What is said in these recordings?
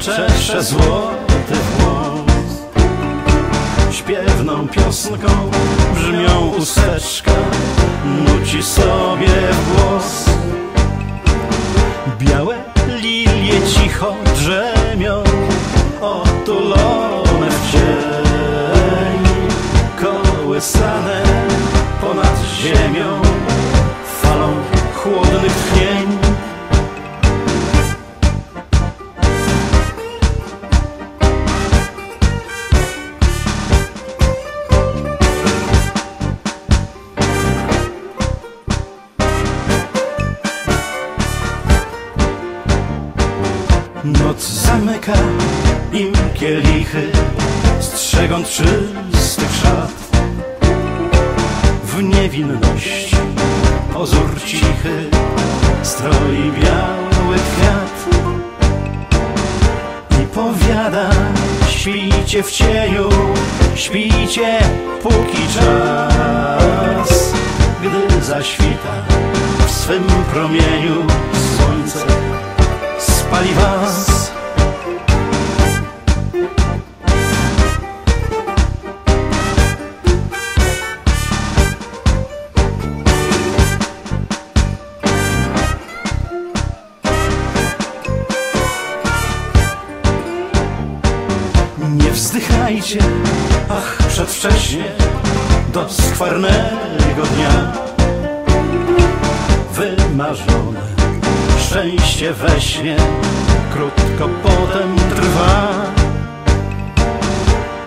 Czesze złoty włos. Śpiewną piosnką brzmią usteczka Nuci sobie w głos Białe lilie cicho drzemią Otulone w cień. Kołysane ponad ziemią Falą chłodnych tchnień Noc zamyka im kielichy Strzegąc czystych szat. W niewinności pozór cichy Stroi biały kwiat. I powiada Śpijcie w cieniu Śpijcie póki czas. Gdy zaświta w swym promieniu Słońce spali was Nie wzdychajcie, ach przedwcześnie Do skwarnego dnia. Wymarzone szczęście we śnie Krótko potem trwa.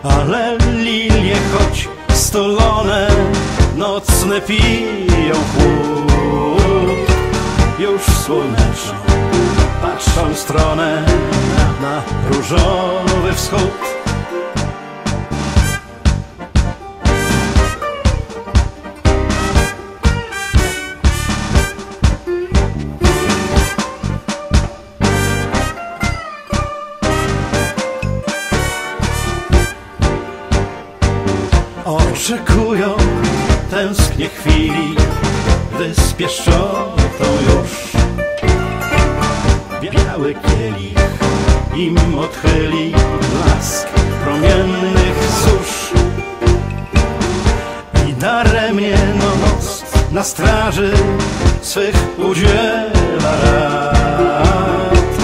Ale lilie choć stolone Nocne piją chłód. Już słoneczną patrzą stronę Na różowy wschód Oczekują tęsknie chwili, gdy z pieszczotą już biały kielich im odchyli blask promiennych zórz. I daremnie noc na straży swych udziela rad.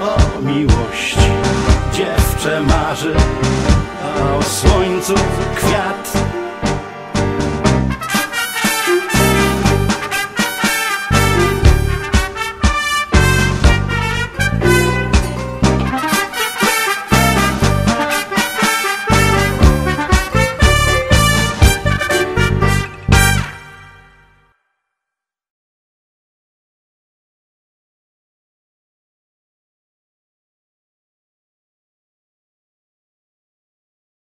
O miłości dziewczę marzy, a o słońcu kwiat.